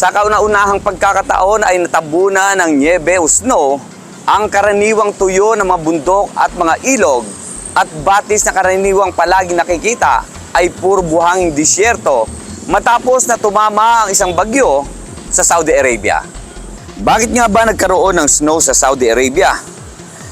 Sa kauna-unahang pagkakataon ay natabunan ng niebe o snow ang karaniwang tuyo ng mga bundok at mga ilog at batis na karaniwang palagi nakikita ay puro buhanging disyerto matapos na tumama ang isang bagyo sa Saudi Arabia. Bakit nga ba nagkaroon ng snow sa Saudi Arabia?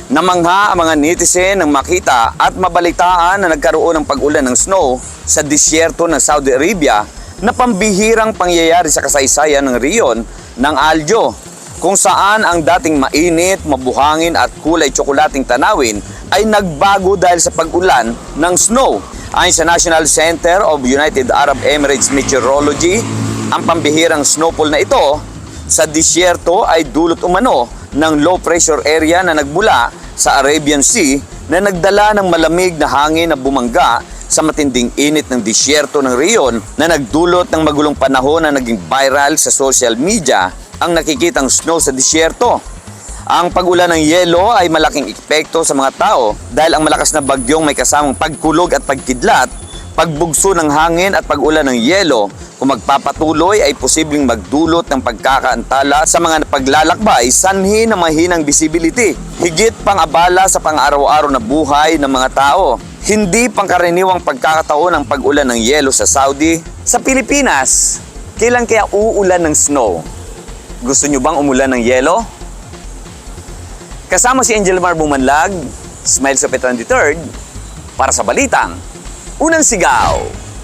Namangha ang mga netizen ng makita at mabalitaan na nagkaroon ng pag-ulan ng snow sa disyerto ng Saudi Arabia na pambihirang pangyayari sa kasaysayan ng riyon ng Aljo kung saan ang dating mainit, mabuhangin at kulay tsokolating tanawin ay nagbago dahil sa pag-ulan ng snow. Ayon sa National Center of United Arab Emirates Meteorology, ang pambihirang snowfall na ito sa disyerto ay dulot umano ng low pressure area na nagmula sa Arabian Sea na nagdala ng malamig na hangin na bumangga sa matinding init ng disyerto ng riyon na nagdulot ng magulong panahon na naging viral sa social media ang nakikitang snow sa disyerto. Ang pag-ulan ng yelo ay malaking epekto sa mga tao dahil ang malakas na bagyong may kasamang pagkulog at pagkidlat, pagbugso ng hangin at pag-ulan ng yelo kung magpapatuloy ay posibleng magdulot ng pagkakaantala sa mga paglalakbay sanhi ng mahinang visibility. Higit pang abala sa pang-araw-araw na buhay ng mga tao. Hindi pangkaraniwang pagkakataon ang pag-ulan ng yelo sa Saudi. Sa Pilipinas, kailan kaya uulan ng snow? Gusto nyo bang umulan ng yelo? Kasama si Angel Mar Bumanlag, Smile sa Petron III, para sa Balitang, Unang Sigaw.